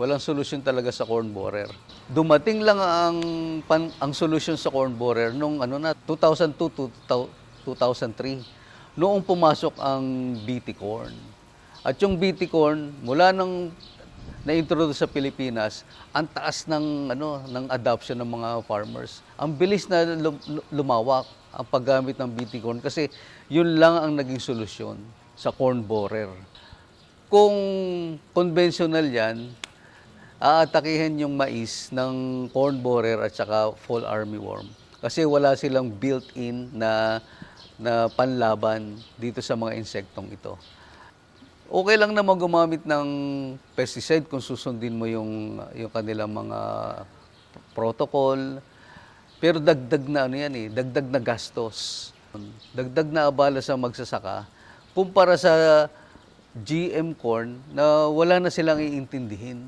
Walang solusyon talaga sa corn borer. Dumating lang ang pan, ang solusyon sa corn borer nung ano na 2002 to 2003 noong pumasok ang BT corn. At yung BT corn mula nang na-introduce sa Pilipinas, ang taas ng ano ng adoption ng mga farmers. Ang bilis na lum- lumawak ang paggamit ng BT corn kasi yun lang ang naging solusyon sa corn borer. Kung conventional yan, aatakihin yung mais ng corn borer at saka fall armyworm. Kasi wala silang built-in na, na panlaban dito sa mga insektong ito. Okay lang naman gumamit ng pesticide kung susundin mo yung, yung kanilang mga protocol. Pero dagdag na ano yan eh, dagdag na gastos. Dagdag na abala sa magsasaka kumpara sa GM corn na wala na silang iintindihin.